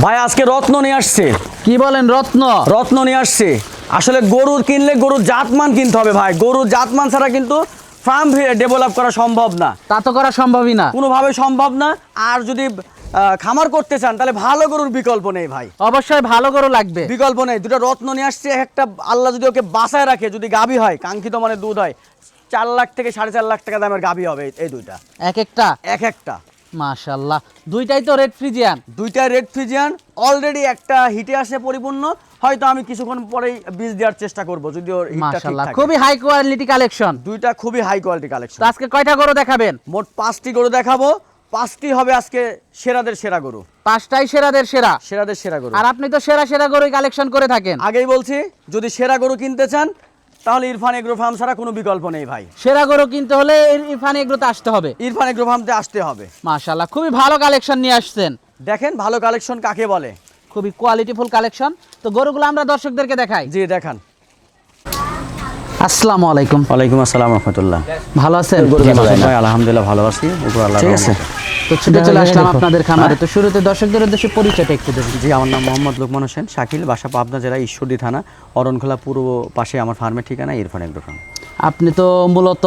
ভাই আজকে রত্ন নিয়ে আসছে। কি বলেন রত্ন? রত্ন নিয়ে আসছে। আসলে গরুর কিনলে গরুর জাতমান কিনতে হবে ভাই। গরুর জাতমান ছাড়া কিন্তু ফার্ম ডেভেলপ করা সম্ভব না। তা তো করা সম্ভবই না। কোনোভাবে সম্ভব না। আর যদি খামার করতে চান তাহলে ভালো গরুর বিকল্প নেই ভাই। অবশ্যই ভালো গরু লাগবে। বিকল্প নেই। দুটো রত্ন নিয়ে আসছে। একটা আল্লাহ যদি ওকে বাসায় রাখে যদি গাভী হয় কাঙ্ক্ষিত মানে দুধ হয় চার লাখ থেকে সাড়ে চার লাখ টাকা দামের গাভী হবে এই- এই দুইটা। এক একটা? এক একটা। মাশাল্লাহ দুইটাই তো রেড ফ্রিজিয়ান দুইটা রেড ফ্রিজিয়ান অলরেডি একটা হিটে আসে পরিপূর্ণ। হয়তো আমি কিছুক্ষণ পরেই বীজ দেওয়ার চেষ্টা করব খুবই হাই কোয়ালিটি কালেকশন দুইটা খুবই হাই কোয়ালিটি কালেকশন আজকে কয়টা গরু দেখাবেন? মোট পাঁচটি গরু দেখাবো। পাঁচটি হবে আজকে সেরাদের সেরা গরু। পাঁচটাই সেরাদের সেরা। সেরাদের সেরা গরু। আর আপনি তো সেরা সেরা গরুই কালেকশন করে থাকেন। আগেই বলছি যদি সেরা গরু কিনতে চান তাহলে ইরফান এগ্রো ফার্ম ছাড়া কোনো বিকল্প নেই ভাই। সেরা গরু কিনতে হলে ইরফান এগুলোতে আসতে হবে। ইরফান এগ্রো ফার্মতে আসতে হবে। মাশাল্লাহ খুবই ভালো কালেকশন নিয়ে আসছেন। দেখেন ভালো কালেকশন কাকে বলে। খুবই কোয়ালিটিফুল কালেকশন। তো গরুগুলো আমরা দর্শকদেরকে দেখাই। জি দেখান। আসসালামু আলাইকুম। ওয়ালাইকুম আসসালাম রহমতুল্লাহ। ভালো আছেন? আলহামদুলিল্লাহ ভালো আছি। ঠিক আছে। তো ছুটে চলে আসলাম আপনাদের খামারে। তো শুরুতে দর্শকদের উদ্দেশ্যে পরিচয়টা একটু দেবেন। জি আমার নাম মোহাম্মদ লোকমান হোসেন শাকিল বাসা পাবনা জেলা ঈশ্বরদী থানা অরণখোলা পূর্ব পাশে আমার ফার্মের ঠিকানা ইরফান এগ্রো ফার্ম আপনি তো মূলত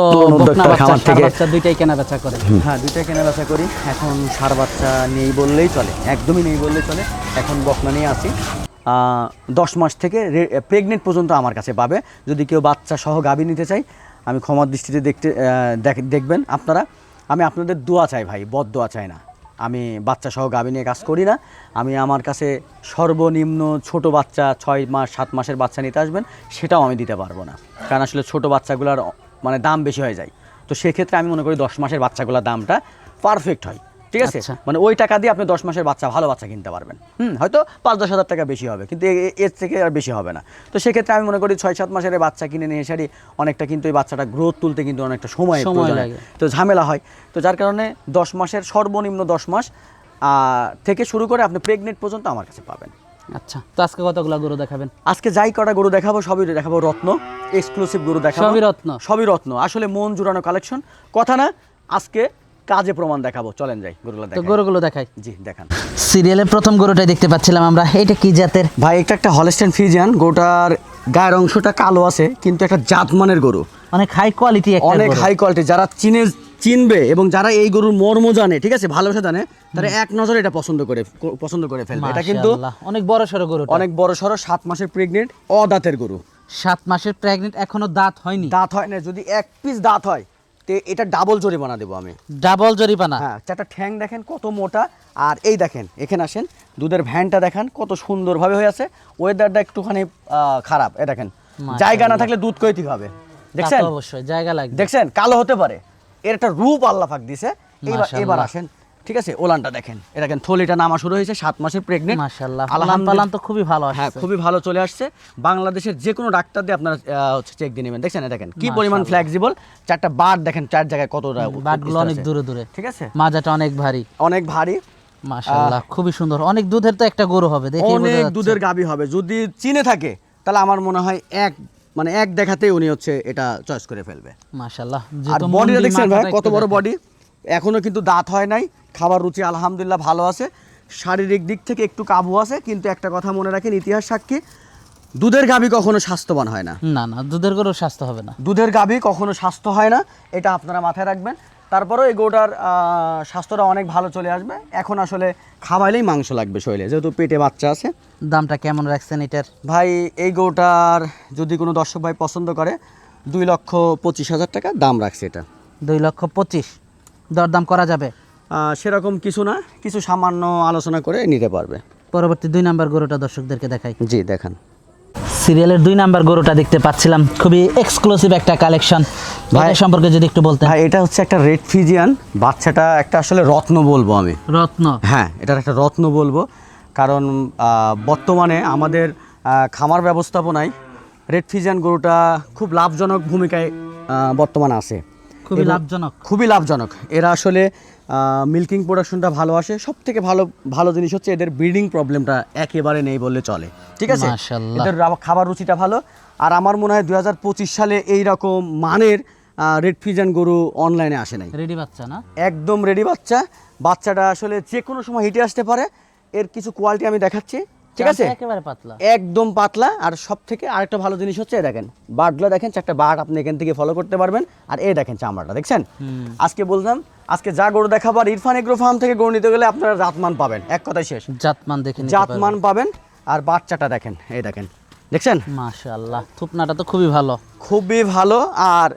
দুইটাই কেনা বেচা হ্যাঁ দুইটা কেনা বেচা করি। এখন সার বাচ্চা নেই বললেই চলে একদমই নেই বললেই চলে। এখন বকনা নিয়ে আহ, দশ মাস থেকে প্রেগনেন্ট পর্যন্ত আমার কাছে পাবে। যদি কেউ বাচ্চা সহ গাভী নিতে চাই আমি ক্ষমার দৃষ্টিতে দেখতে দেখবেন আপনারা। আমি আপনাদের দোয়া চাই ভাই, বদ দোয়া চাই না। আমি বাচ্চা সহ গাভী নিয়ে কাজ করি না। আমি আমার কাছে সর্বনিম্ন ছোট বাচ্চা ছয় মাস, সাত মাসের বাচ্চা নিতে আসবেন, সেটাও আমি দিতে পারব না। কারণ আসলে ছোট বাচ্চাগুলোর মানে দাম বেশি হয়ে যায়। তো সেক্ষেত্রে আমি মনে করি দশ মাসের বাচ্চাগুলোর দামটা পারফেক্ট হয়। ঠিক আছে? আচ্ছা। মানে ওই টাকা দিয়ে আপনি দশ মাসের বাচ্চা ভালো বাচ্চা কিনতে পারবেন। হুম হয়তো পাঁচ দশ হাজার টাকা বেশি হবে কিন্তু এর থেকে আর বেশি হবে না। তো সেক্ষেত্রে আমি মনে করি ছয় সাত মাসের বাচ্চা কিনে নিয়ে এসে অনেকটা কিন্তু এই বাচ্চাটা গ্রোথ তুলতে কিন্তু অনেকটা সময় সময় লাগে। তো ঝামেলা হয়। তো যার কারণে দশ মাসের সর্বনিম্ন দশ মাস আহ, থেকে শুরু করে আপনি প্রেগনেন্ট পর্যন্ত আমার কাছে পাবেন। আচ্ছা তো আজকে কতগুলো গরু দেখাবেন? আজকে যাই কটা গরু দেখাবো সবই দেখাবো রত্ন এক্সক্লুসিভ গরু দেখাবো। সবই রত্ন। সবই রত্ন আসলে মন জুড়ানো কালেকশন কথা না আজকে কাজে প্রমাণ দেখাবো। চলেন যাই গরুগুলো তো গরুগুলো দেখাই। জি দেখান। সিরিয়ালের প্রথম গরুটাই দেখতে পাচ্ছিলাম আমরা। এটা কি জাতের? ভাই এটা একটা হলস্টেন ফিজিয়ান। গরুটার গায়ের অংশটা কালো আছে কিন্তু একটা জাতমানের গরু। অনেক হাই কোয়ালিটি একটা অনেক হাই কোয়ালিটি যারা চিনে চিনবে এবং যারা এই গরুর মর্ম জানে ঠিক আছে ভালোবাসা জানে তারা এক নজরে এটা পছন্দ করে পছন্দ করে ফেলবে। এটা কিন্তু অনেক বড় সড়ো গরু অনেক বড় সড়ো সাত মাসের প্রেগনেন্ট অদাঁতের গরু। সাত মাসের প্রেগনেন্ট এখনও দাঁত হয়নি। দাঁত হয় না যদি এক পিস দাঁত হয় তে এটা ডাবল জরিমানা দেবো আমি। ডাবল জরিমানা? হ্যাঁ চারটা ঠ্যাং দেখেন কত মোটা। আর এই দেখেন এখানে আসেন দুধের ভ্যানটা দেখেন কত সুন্দরভাবে হয়ে আছে। ওয়েদারটা একটুখানি খারাপ এ দেখেন। জায়গা না থাকলে দুধ কইতে হবে? দেখছেন? অবশ্যই জায়গা লাগবে। দেখছেন? কালো হতে পারে। এর একটা রূপ আল্লাহ ফাঁক দিছে। এবার এবার আসেন ঠিক আছে? ওলানটা দেখেন। এ দেখেন থলিটা নামা শুরু হয়েছে সাত মাসের প্রেগনেন্ট মাশাআল্লাহ পালান তো খুবই ভালো হ্যাঁ খুবই ভালো চলে আসছে। বাংলাদেশের যে কোনো ডাক্তার দিয়ে আপনারা হচ্ছে চেক দিয়ে নেবেন। দেখছেন? দেখেন কি পরিমাণ ফ্লেক্সিবল চারটা বার দেখেন চার জায়গায় কতটা বাটগুলো অনেক দূরে দূরে। ঠিক আছে? মাজাটা অনেক ভারী। অনেক ভারী। মাশাআল্লাহ খুবই সুন্দর। অনেক দুধের তো একটা গরু হবে দেখি অনেক দুধের গাবি হবে। যদি চিনে থাকে তাহলে আমার মনে হয় এক মানে এক দেখাতেই উনি হচ্ছে এটা চয়েস করে ফেলবে। মাশাআল্লাহ আর বডিটা দেখছেন ভাই কত বড় বডি এখনও কিন্তু দাঁত হয় নাই। খাবার রুচি আলহামদুলিল্লাহ ভালো আছে। শারীরিক দিক থেকে একটু কাবু আছে কিন্তু একটা কথা মনে রাখেন ইতিহাস সাক্ষী দুধের গাবি কখনো স্বাস্থ্যবান হয় না। না না দুধের গরু স্বাস্থ্য হবে না। দুধের গাভী কখনো স্বাস্থ্য হয় না এটা আপনারা মাথায় রাখবেন। তারপরেও এই গরুটার স্বাস্থ্যটা অনেক ভালো চলে আসবে। এখন আসলে খাওয়াইলেই মাংস লাগবে শরীরে যেহেতু পেটে বাচ্চা আছে। দামটা কেমন রাখছেন এটার? ভাই এই গরুটার যদি কোনো দর্শক ভাই পছন্দ করে দুই লক্ষ পঁচিশ হাজার টাকা দাম রাখছে এটা। দুই লক্ষ পঁচিশ। দরদাম করা যাবে? সেরকম কিছু না কিছু সামান্য আলোচনা করে নিতে পারবে। পরবর্তী দুই নাম্বার গরুটা দর্শকদেরকে দেখাই। জি দেখান। সিরিয়ালের দুই নাম্বার গরুটা দেখতে পাচ্ছিলাম খুবই এক্সক্লুসিভ একটা কালেকশন ভাই সম্পর্কে যদি একটু বলতে ভাই এটা হচ্ছে একটা রেড ফিজিয়ান বাচ্চাটা একটা আসলে রত্ন বলব আমি। রত্ন? হ্যাঁ এটার একটা রত্ন বলব। কারণ বর্তমানে আমাদের খামার ব্যবস্থাপনায় রেড ফিজিয়ান গরুটা খুব লাভজনক ভূমিকায় বর্তমানে আছে। খুবই লাভজনক। খুবই লাভজনক। এরা আসলে মিল্কিং প্রোডাকশনটা ভালো আসে। সব থেকে ভালো ভালো জিনিস হচ্ছে এদের ব্রিডিং প্রবলেমটা একেবারে নেই বললে চলে। ঠিক আছে? এদের খাবার রুচিটা ভালো। আর আমার মনে হয় দুই হাজার পঁচিশ সালে এই রকম মানের রেড ফিজান গরু অনলাইনে আসে নাই। রেডি বাচ্চা না? একদম রেডি বাচ্চা। বাচ্চাটা আসলে যে কোনো সময় হিটে আসতে পারে। এর কিছু কোয়ালিটি আমি দেখাচ্ছি। ঠিক আছে? একেবারে পাতলা। একদম পাতলা। আর সব থেকে আরেকটা ভালো জিনিস হচ্ছে দেখেন বার্ডগুলো দেখেন চারটা বার্ড আপনি এখান থেকে ফলো করতে পারবেন। আর এই দেখেন চামড়াটা দেখছেন? আজকে বললাম আজকে যা গরু দেখাবো আর ইরফান এগ্রো ফার্ম থেকে গরু নিতে গেলে আপনারা জাতমান পাবেন। এক কথাই শেষ। জাতমান দেখে নিতে জাতমান পাবেন আর বাচ্চাটা দেখেন এই দেখেন দেখছেন? মাশাআল্লাহ থুপনাটা তো খুবই ভালো। খুবই ভালো আর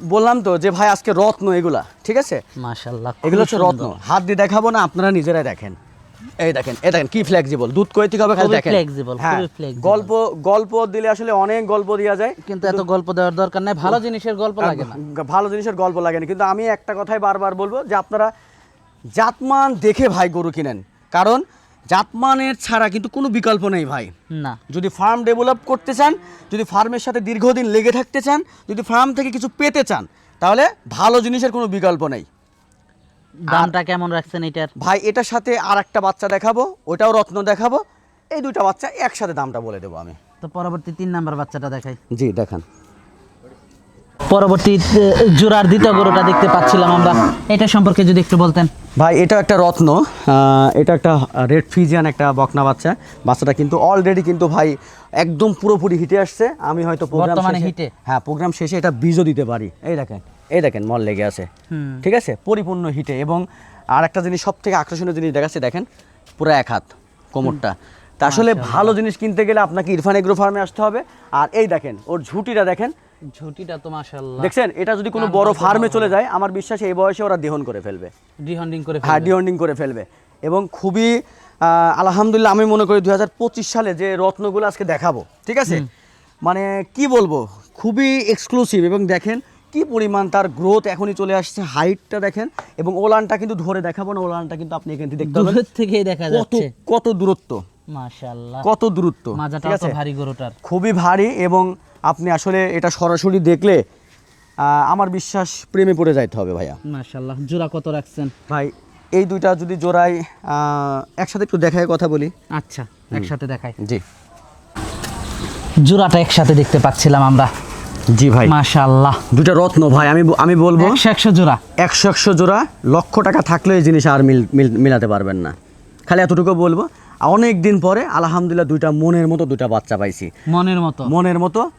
বললাম তো যে ভাই আজকে রত্ন এগুলা ঠিক আছে? মাশাআল্লাহ এগুলো হচ্ছে রত্ন। হাত দিয়ে দেখাবো না আপনারা নিজেরাই দেখেন। এই দেখেন এই দেখেন কি ফ্লেক্সিবল দুধ কই থেকে হবে খালি দেখেন। হ্যাঁ, খুবই flexible। গল্প গল্প দিলে আসলে অনেক গল্প দেওয়া যায়। কিন্তু এত গল্প দেওয়ার দরকার নাই ভালো জিনিসের গল্প লাগে না। ভালো জিনিসের গল্প লাগে না। কিন্তু আমি একটা কথাই বারবার বলব যে আপনারা জাতমান দেখে ভাই গরু কিনেন। কারণ জাতমানের ছাড়া কিন্তু কোনো বিকল্প নেই ভাই। না। যদি ফার্ম ডেভেলপ করতে চান যদি ফার্মের সাথে দীর্ঘদিন লেগে থাকতে চান যদি ফার্ম থেকে কিছু পেতে চান তাহলে ভালো জিনিসের কোনো বিকল্প নেই। দামটা কেমন রাখছেন এটার? ভাই এটার সাথে আর একটা বাচ্চা দেখাবো ওটাও রত্ন দেখাবো। এই দুইটা বাচ্চা একসাথে দামটা বলে দেবো আমি। তো পরবর্তী তিন নাম্বার বাচ্চাটা দেখাই। জি দেখান। পরবর্তী জোড়ার দ্বিতীয় গরুটা দেখতে পাচ্ছিলাম আমরা। এটা সম্পর্কে যদি একটু বলতেন। ভাই এটা একটা রত্ন এটা একটা রেড ফিজিয়ান একটা বকনা বাচ্চা। বাচ্চাটা কিন্তু অলরেডি কিন্তু ভাই একদম পুরোপুরি হিটে আসছে। আমি হয়তো প্রোগ্রাম হিটে? হ্যাঁ প্রোগ্রাম শেষে এটা বীজও দিতে পারি। এই দেখেন। এই দেখেন মল লেগে আছে। ঠিক আছে? পরিপূর্ণ হিটে এবং আর একটা জিনিস সব থেকে আকর্ষণীয় জিনিস দেখাচ্ছে দেখেন পুরো এক হাত কোমরটা। তা আসলে ভালো জিনিস কিনতে গেলে আপনাকে ইরফান এগ্রো ফার্মে আসতে হবে। আর এই দেখেন ওর ঝুটিটা দেখেন। ঝুটিটা তো মাশাআল্লাহ। দেখছেন? এটা যদি কোনো বড় ফার্মে চলে যায় আমার বিশ্বাস এই বয়সে ওরা দেহন করে ফেলবে। ডিহন্ডিং করে হ্যাঁ ফেলবে। ডিহন্ডিং করে ফেলবে। এবং খুবই আহ, আলহামদুলিল্লাহ আমি মনে করি দুই হাজার পঁচিশ সালে যে রত্নগুলো আজকে দেখাবো ঠিক আছে? মানে কি বলব? খুবই এক্সক্লুসিভ এবং দেখেন কি পরিমাণ তার গ্রোথ এখনই চলে আসছে হাইটটা দেখেন এবং ওলানটা কিন্তু ধরে দেখাবো না ওলানটা কিন্তু আপনি এখান থেকে দেখতে পাবেন। থেকেই দেখা যাচ্ছে। কত দূরত্ব। মাশাআল্লাহ। কত দূরত্ব ঠিক আছে? ভারী গরুটার। খুবই ভারী এবং আপনি আসলে এটা সরাসরি দেখলে আমার বিশ্বাস প্রেমে পড়ে যাইতে হবে ভাইয়া। মাশাআল্লাহ জোড়া কত রাখছেন? ভাই এই দুইটা যদি জোড়াই আহ, একসাথে একটু দেখায় কথা বলি। আচ্ছা একসাথে দেখাই। জি। জোড়াটা একসাথে দেখতে পাচ্ছিলাম আমরা। জি ভাই। মাশাআল্লাহ। দুইটা রত্ন ভাই আমি আমি বলব একশো একশো জোড়া। একশো একশো জোড়া লক্ষ টাকা থাকলে এই জিনিস আর মিল মিল- মিলাতে পারবেন না। খালি এতটুকু বলব অনেক দিন পরে আলহামদুলিল্লাহ দুইটা মনের মতো দুইটা বাচ্চা পাইছি। মনের মতো। মনের মতো।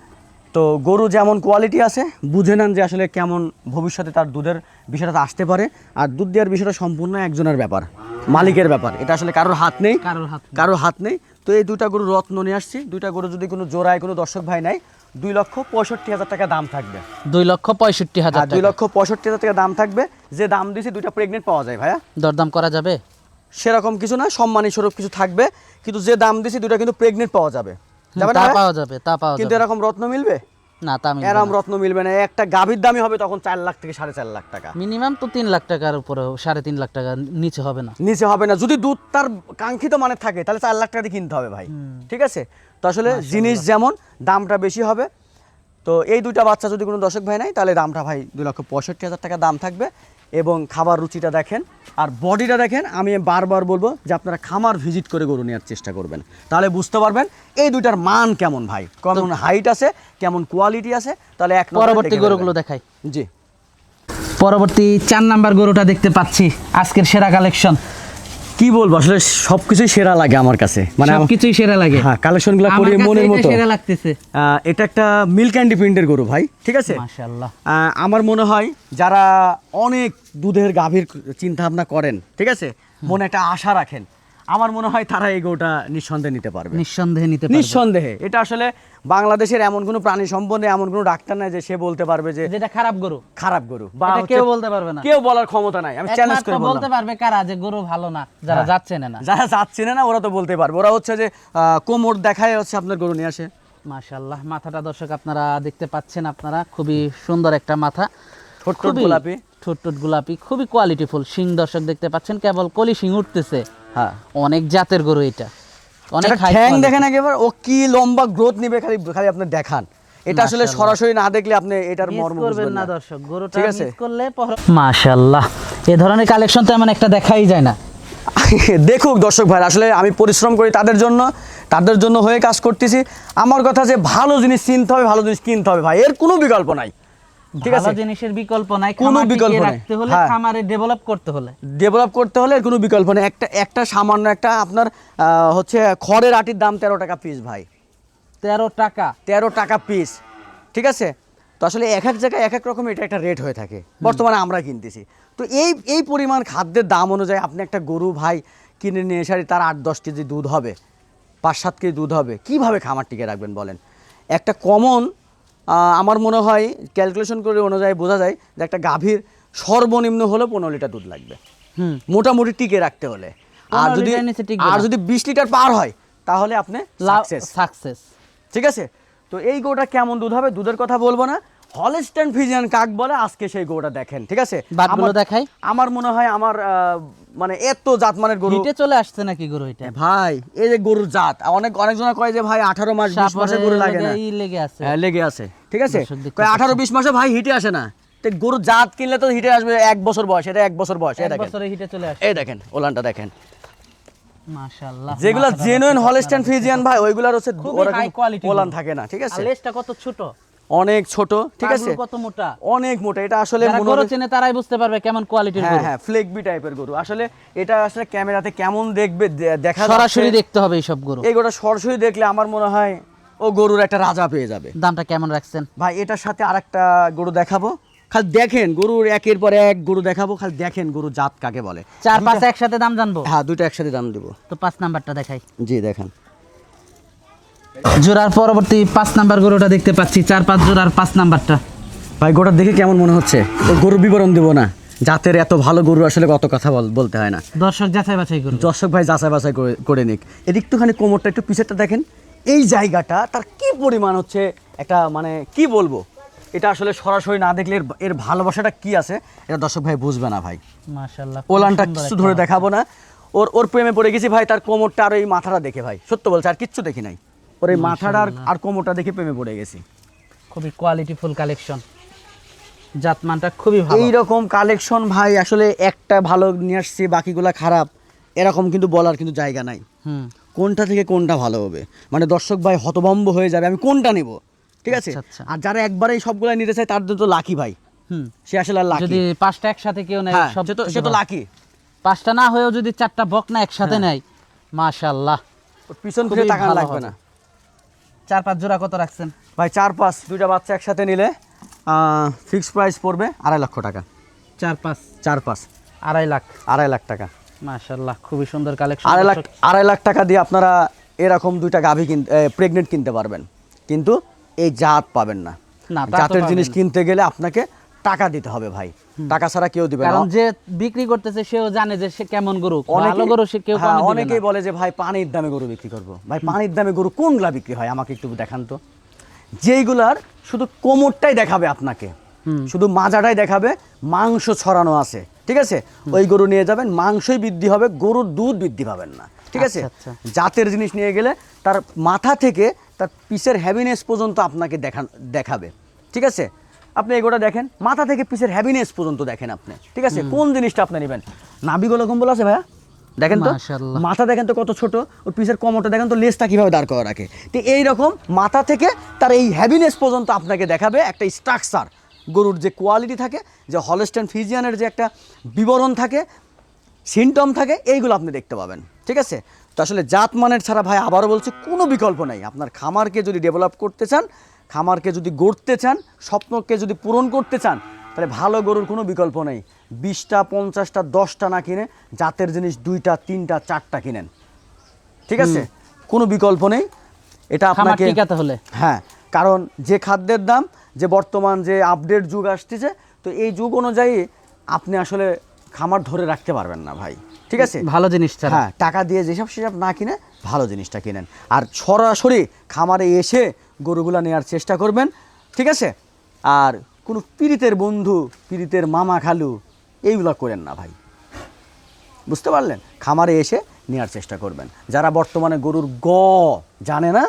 তো গরু যেমন কোয়ালিটি আছে বুঝে নেন যে আসলে কেমন ভবিষ্যতে তার দুধের বিষয়টা আসতে পারে। আর দুধ দেওয়ার বিষয়টা সম্পূর্ণ একজনের ব্যাপার মালিকের ব্যাপার। এটা আসলে কারোর হাত নেই কারোর হাত নেই। কারোর হাত নেই। তো এই দুইটা গরু রত্ন নিয়ে আসছি। দুইটা গরু যদি কোনো জোড়ায় কোনো দর্শক ভাই নাই দুই লক্ষ পঁয়ষট্টি হাজার টাকা দাম থাকবে। দুই লক্ষ পঁয়ষট্টি হাজার দুই টাকা। লক্ষ পঁয়ষট্টি হাজার টাকা দাম থাকবে। যে দাম দিয়েছি দুইটা প্রেগনেন্ট পাওয়া যায় ভাইয়া। দরদাম করা যাবে? সেরকম কিছু না সম্মানী স্বরূপ কিছু থাকবে। কিন্তু যে দাম দিয়েছি দুইটা কিন্তু প্রেগনেন্ট পাওয়া যাবে। পাওয়া যাবে তা পাওয়া কিন্তু এরকম রত্ন মিলবে? না তা এরম রত্ন মিলবে না। একটা গাভীর দামই হবে তখন চার লাখ থেকে সাড়ে চার লাখ টাকা। মিনিমাম তো তিন লাখ টাকার উপরে সাড়ে তিন লাখ টাকা নিচে হবে না। নিচে হবে না। যদি দুধ তার কাঙ্ক্ষিত মানে থাকে তাহলে চার লাখ টাকা দিয়ে কিনতে হবে ভাই। ঠিক আছে? তো আসলে জিনিস যেমন দামটা বেশি হবে। তো এই দুইটা বাচ্চা যদি কোনো দর্শক ভাই নাই তাহলে দামটা ভাই দুই লক্ষ পঁয়ষট্টি হাজার টাকা দাম থাকবে। এবং খাবার রুচিটা দেখেন আর বডিটা দেখেন আমি বারবার বলব যে আপনারা খামার ভিজিট করে গরু নেওয়ার চেষ্টা করবেন। তাহলে বুঝতে পারবেন এই দুইটার মান কেমন ভাই? কেমন হাইট আছে কেমন কোয়ালিটি আছে? তাহলে এক পরবর্তী গরুগুলো। দেখাই। জি। পরবর্তী চার নাম্বার গরুটা দেখতে পাচ্ছি আজকের সেরা কালেকশন। কি বলব আসলে সবকিছুই সেরা লাগে আমার কাছে। মানে সবকিছুই সেরা লাগে। হ্যাঁ কালেকশনগুলো করি মনের মতো। সেরা লাগতেছে। এটা একটা মিল্ক অ্যান্ড প্রিন্টের গরু ভাই ঠিক আছে? মাশাআল্লাহ। আমার মনে হয় যারা অনেক দুধের গাভীর চিন্তা ভাবনা করেন ঠিক আছে? মনে একটা আশা রাখেন। আমার মনে হয় তারা এই গরুটা নিঃসন্দেহে নিতে পারবে। নিঃসন্দেহে নিতে নিঃসন্দেহে। এটা আসলে বাংলাদেশের এমন কোনো প্রাণী সম্বন্ধে এমন কোনো ডাক্তার নাই যে সে বলতে পারবে যে যেটা খারাপ গরু। খারাপ গরু। বা কেউ বলতে পারবে না। কেউ বলার ক্ষমতা নাই। আমি চ্যালেঞ্জ করে বলতে পারবে কারা যে গরু ভালো না যারা যাচ্ছে না না। যারা যাচ্ছে না ওরা তো বলতে পারবে। ওরা হচ্ছে যে কোমর দেখায় হচ্ছে আপনার গরু নিয়ে আসে। মাশাআল্লাহ মাথাটা দর্শক আপনারা দেখতে পাচ্ছেন আপনারা খুবই সুন্দর একটা মাথা। ঠোঁট গোলাপি। ঠোঁট ঠোঁট গোলাপি খুবই কোয়ালিটিফুল শিং দর্শক দেখতে পাচ্ছেন কেবল কলি শিং উঠতেছে। হ্যাঁ। অনেক জাতের গরু এটা। অনেক ঠ্যাং দেখেন একেবারে ও কি লম্বা গ্রোথ নিবে খালি খালি আপনি দেখান। এটা আসলে সরাসরি না দেখলে আপনি এটার মর্ম করবেন না দর্শক গরুটা মিস করলে মাশাআল্লাহ। এ ধরনের কালেকশন তো এমন একটা দেখাই যায় না। দেখুক দর্শক ভাই আসলে আমি পরিশ্রম করি তাদের জন্য তাদের জন্য হয়ে কাজ করতেছি। আমার কথা যে ভালো জিনিস চিনতে হবে ভালো জিনিস কিনতে হবে ভাই এর কোনো বিকল্প নাই। ভালো জিনিসের বিকল্প নাই কোনো বিকল্প। রাখতে হলে হ্যাঁ। খামারে ডেভেলপ করতে হলে। ডেভেলপ করতে হলে কোনো বিকল্প নেই। একটা একটা সামান্য একটা আপনার হচ্ছে খড়ের আটির দাম তেরো টাকা পিস ভাই। তেরো টাকা। তেরো টাকা পিস ঠিক আছে? তো আসলে এক এক জায়গায় এক এক রকম এটা একটা রেট হয়ে থাকে। বর্তমানে আমরা কিনতেছি। তো এই এই পরিমাণ খাদ্যের দাম অনুযায়ী আপনি একটা গরু ভাই কিনে নিয়ে এসে তার আট দশ কেজি দুধ হবে পাঁচ সাত কেজি দুধ হবে কীভাবে খামার টিকে রাখবেন বলেন? একটা কমন আমার মনে হয় ক্যালকুলেশন করে অনুযায়ী বোঝা যায় যে একটা গাভীর সর্বনিম্ন হলো পনেরো লিটার দুধ লাগবে। হুম। মোটামুটি টিকে রাখতে হলে। আর যদি আর যদি বিশ লিটার পার হয় তাহলে আপনি সাকসেস ঠিক আছে? তো এই গরুটা কেমন দুধ হবে দুধের কথা বলব না। হলস্টেন ফিজিয়ান কাক বলে আজকে সেই গরুটা দেখেন ঠিক আছে? বাটগুলো আমার- দেখাই। আমার মনে হয় আমার আহ, মানে এত জাতমানের গরু হিটে চলে আসছে নাকি গরু এটা? ভাই এই যে গরুর জাত অনেক অনেকজন কয় যে ভাই আঠারো মাস বিশ মাসে সাপরে গরু লাগে না। লেগে- লেগে আছে। হ্যাঁ, লেগে আছে। ঠিক আছে? আঠারো বিশ মাসে ভাই হিটে আসে না। তো গরুর জাত কিনলে তো হিটে আসবে এক বছর বয়স এটা এক বছর বয়স এই দেখেন। হিটে চলে আসছে এই দেখেন ওলানটা দেখেন। যেগুলো জেনুইন ফিজিয়ান ভাই ওইগুলার হচ্ছে ওলান থাকে না ঠিক আছে? লেজটা কত ছোট? অনেক ছোট ঠিক আছে? কত মোটা? অনেক মোটা এটা আসলে গরু চেনে তারাই বুঝতে পারবে কেমন কোয়ালিটির হ্যাঁ গরু। হ্যাঁ ফ্লেকবি টাইপের গরু। আসলে এটা আসলে ক্যামেরাতে কেমন দেখবে দেখা সরাসরি দেখতে হবে এইসব গরু। এই গরুটা সরাসরি দেখলে আমার মনে হয় ও গরুর একটা রাজা পেয়ে যাবে। দামটা কেমন রাখছেন? ভাই এটার সাথে আরেকটা গরু দেখাবো। খালি দেখেন গরুর একের পর এক গরু দেখাবো খালি দেখেন গরু জাত কাকে বলে। চার পাঁচ একসাথে দাম জানব? হ্যাঁ দুইটা একসাথে দাম দেবো। তো পাঁচ নাম্বারটা দেখাই। জি দেখেন। জোড়ার পরবর্তী পাঁচ নাম্বার গরুটা দেখতে পাচ্ছি চার পাঁচ জোড়ার পাঁচ নাম্বারটা। ভাই গোটা দেখে কেমন মনে হচ্ছে? তো গরুর বিবরণ দেবো না। জাতের এত ভালো গরু আসলে কত কথা বল- বলতে হয় না। দর্শক যাচাই বাছাই করুন দর্শক ভাই যাচাই বাছাই করে করে নিক। এদিক একটুখানি কোমরটা একটু পিছেরটা দেখেন। এই জায়গাটা তার কি পরিমাণ হচ্ছে? একটা মানে কি বলব? এটা আসলে সরাসরি না দেখলে এর- এর ভালোবাসাটা কি আছে? এটা দর্শক ভাই বুঝবে না ভাই। মাশাআল্লাহ ওলানটা কিছু ধরে দেখাবো না। ওর ওর প্রেমে পড়ে গেছি ভাই তার কোমরটা আর এই মাথাটা দেখে ভাই। সত্য বলছে আর কিচ্ছু দেখি নাই। ওর এই মাথাটা আর- আর কোমরটা দেখে প্রেমে পড়ে গেছি। খুবই কোয়ালিটিফুল কালেকশন জাতমানটা খুবই ভালো। এইরকম কালেকশন ভাই আসলে একটা ভালো নিয়ে আসছি বাকিগুলা খারাপ। এরকম কিন্তু বলার কিন্তু জায়গা নাই। হুম। কোনটা থেকে কোনটা ভালো হবে? মানে দর্শক ভাই হতভম্ব হয়ে যাবে আমি কোনটা নেব? ঠিক আছে? আচ্ছা, আচ্ছা। আর যারা একবারেই সবগুলা নিতে চায় তার তো লাকি ভাই। হুম। সে আসলে লাকি যদি পাঁচটা একসাথে কেউ নেয় হ্যাঁ সব সে তো সে তো লাকি পাঁচটা না হয়েও যদি চারটা বক না একসাথে হ্যাঁ। নেয় মাশাআল্লাহ। পিছন ফিরে তাকান লাগবে না। চার পাঁচ জোড়া কত রাখছেন? ভাই চার পাঁচ দুইটা বাচ্চা একসাথে নিলে ফিক্সড প্রাইস পড়বে আড়াই লক্ষ টাকা। চার পাঁচ। চার পাঁচ। আড়াই লাখ। আড়াই লাখ টাকা। মাশাআল্লাহ খুবই সুন্দর কালেকশন আড়াই লাখ আড়াই লাখ টাকা দিয়ে আপনারা এরকম দুইটা গাভী কিনতে প্রেগনেন্ট কিনতে পারবেন। কিন্তু এই জাত পাবেন না। জাতের জিনিস কিনতে গেলে আপনাকে টাকা দিতে হবে ভাই। টাকা ছাড়া কেউ দিবে কারণ যে বিক্রি করতেছে সেও জানে যে সে কেমন গরু। ভালো অনেকেই- গরু সে কেউ হ্যাঁ, কমে দিবে অনেকেই বলে যে ভাই পানির দামে গরু বিক্রি করব। ভাই পানির দামে গরু কোনগুলা বিক্রি হয়? আমাকে একটু দেখান তো। যেইগুলার শুধু কোমরটাই দেখাবে আপনাকে। শুধু মাজাটাই দেখাবে মাংস ছড়ানো আছে। ঠিক আছে? ওই গরু নিয়ে যাবেন মাংসই বৃদ্ধি হবে গরুর দুধ বৃদ্ধি পাবেন না। ঠিক আছে? আচ্ছা, জাতের জিনিস নিয়ে গেলে তার মাথা থেকে তার পিসের হ্যাভিনেস পর্যন্ত আপনাকে দেখান দেখাবে। ঠিক আছে? আপনি এগোটা দেখেন মাথা থেকে পিসের হ্যাভিনেস পর্যন্ত দেখেন আপনি। ঠিক আছে? কোন জিনিসটা আপনি নেবেন? নাবিগুলো কম্বল আছে ভাইয়া? দেখেন তো? মাথা দেখেন তো কত ছোট ওর পিসের কমরটা দেখেন তো লেজটা কীভাবে দাঁড় করা রাখে। তো এইরকম মাথা থেকে তার এই হ্যাভিনেস পর্যন্ত আপনাকে দেখাবে একটা স্ট্রাকচার গরুর যে কোয়ালিটি থাকে যে হলস্টেন ফিজিয়ানের যে একটা বিবরণ থাকে সিমটম থাকে এইগুলো আপনি দেখতে পাবেন। ঠিক আছে? তো আসলে জাত মানের ছাড়া ভাই আবারও বলছি কোনো বিকল্প নাই। আপনার খামারকে যদি ডেভেলপ করতে চান খামারকে যদি গড়তে চান স্বপ্নকে যদি পূরণ করতে চান তাহলে ভালো গরুর কোনো বিকল্প নেই। বিশটা পঞ্চাশটা দশটা না কিনে জাতের জিনিস দুইটা তিনটা চারটা কিনেন। ঠিক আছে? কোনো বিকল্প নেই। এটা আপনাকে হলে হ্যাঁ কারণ যে খাদ্যের দাম যে বর্তমান যে আপডেট যুগ আসতেছে তো এই যুগ অনুযায়ী আপনি আসলে খামার ধরে রাখতে পারবেন না ভাই। ঠিক আছে? ভালো জিনিসটা হ্যাঁ টাকা দিয়ে যেসব সেসব না কিনে ভালো জিনিসটা কিনেন। আর সরাসরি খামারে এসে গরুগুলা নেওয়ার চেষ্টা করবেন ঠিক আছে? আর কোনো পীড়িতের বন্ধু পীড়িতের মামা খালু এইগুলো করেন না ভাই। বুঝতে পারলেন? খামারে এসে নেওয়ার চেষ্টা করবেন। যারা বর্তমানে গরুর গ জানে না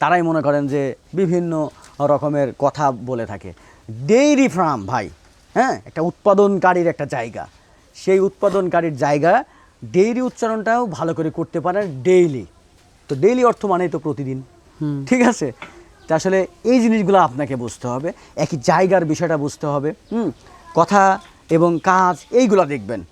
তারাই মনে করেন যে বিভিন্ন রকমের কথা বলে থাকে। ডেইরি ফার্ম ভাই হ্যাঁ? একটা উৎপাদনকারীর একটা জায়গা। সেই উৎপাদনকারীর জায়গা ডেইরি উচ্চারণটাও ভালো করে করতে পারেন ডেইলি তো ডেইলি অর্থ মানেই তো প্রতিদিন। ঠিক আছে? তা আসলে এই জিনিসগুলো আপনাকে বুঝতে হবে। একই জায়গার বিষয়টা বুঝতে হবে। হুম? কথা এবং কাজ এইগুলো দেখবেন।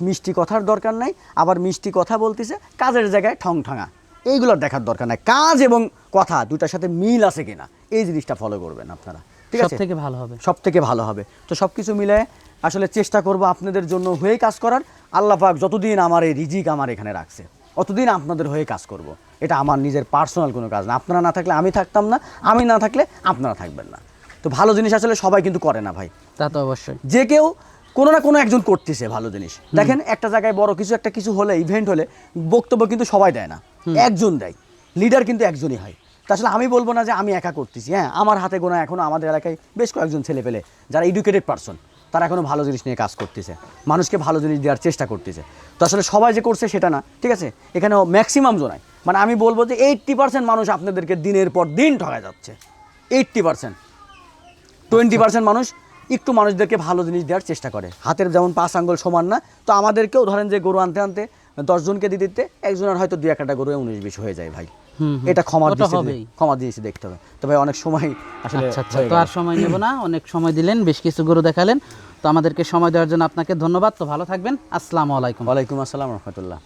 মিষ্টি কথার দরকার নাই। আবার মিষ্টি কথা বলতেছে কাজের জায়গায় ঠং ঠঙা এইগুলোর দেখার দরকার নাই। কাজ এবং কথা দুটার সাথে মিল আছে কিনা? এই জিনিসটা ফলো করবেন আপনারা ঠিক আছে? থেকে ভালো হবে। সব থেকে ভালো হবে। তো সব কিছু মিলে আসলে চেষ্টা করব আপনাদের জন্য হয়ে কাজ করার। আল্লাহ পাক যতদিন আমার এই রিজিক আমার এখানে রাখছে অতদিন আপনাদের হয়ে কাজ করব। এটা আমার নিজের পার্সোনাল কোনো কাজ না। আপনারা না থাকলে আমি থাকতাম না আমি না থাকলে আপনারা থাকবেন না। তো ভালো জিনিস আসলে সবাই কিন্তু করে না ভাই। তা তো অবশ্যই। যে কেউ কোনো না কোনো একজন করতেছে ভালো জিনিস। দেখেন একটা জায়গায় বড় কিছু একটা কিছু হলে ইভেন্ট হলে বক্তব্য কিন্তু সবাই দেয় না। একজন দেয়। লিডার কিন্তু একজনই হয়। তা আসলে আমি বলব না যে আমি একা করতেছি। হ্যাঁ আমার হাতে গোনা এখনও আমাদের এলাকায় বেশ কয়েকজন ছেলে পেলে যারা এডুকেটেড পারসন তারা এখনও ভালো জিনিস নিয়ে কাজ করতেছে। মানুষকে ভালো জিনিস দেওয়ার চেষ্টা করতেছে। তো আসলে সবাই যে করছে সেটা না, ঠিক আছে? এখানে ম্যাক্সিমাম জোনায়। মানে আমি বলব যে এইট্টি পার্সেন্ট মানুষ আপনাদেরকে দিনের পর দিন ঠকা যাচ্ছে। এইট্টি পার্সেন্ট টোয়েন্টি পার্সেন্ট মানুষ একটু মানুষদেরকে ভালো জিনিস দেওয়ার চেষ্টা করে। হাতের যেমন পাঁচ আঙ্গুল সমান না, তো আমাদেরকেও ধরেন যে গরু আনতে আনতে দশজনকে দিতে দিতে একজনের হয়তো দুই একটা গরু উনিশ বিশ হয়ে যায় ভাই। এটা ক্ষমা দিয়েছে ক্ষমা দিয়েছে দেখতে হবে। তবে ভাই অনেক সময় আসলে আচ্ছা আচ্ছা তো আর সময় নেব না। অনেক সময় দিলেন বেশ কিছু গরু দেখালেন। তো আমাদেরকে সময় দেওয়ার জন্য আপনাকে ধন্যবাদ। তো ভালো থাকবেন। আসসালামু আলাইকুম। ওয়ালাইকুম আসসালাম রহমতুল্লাহ।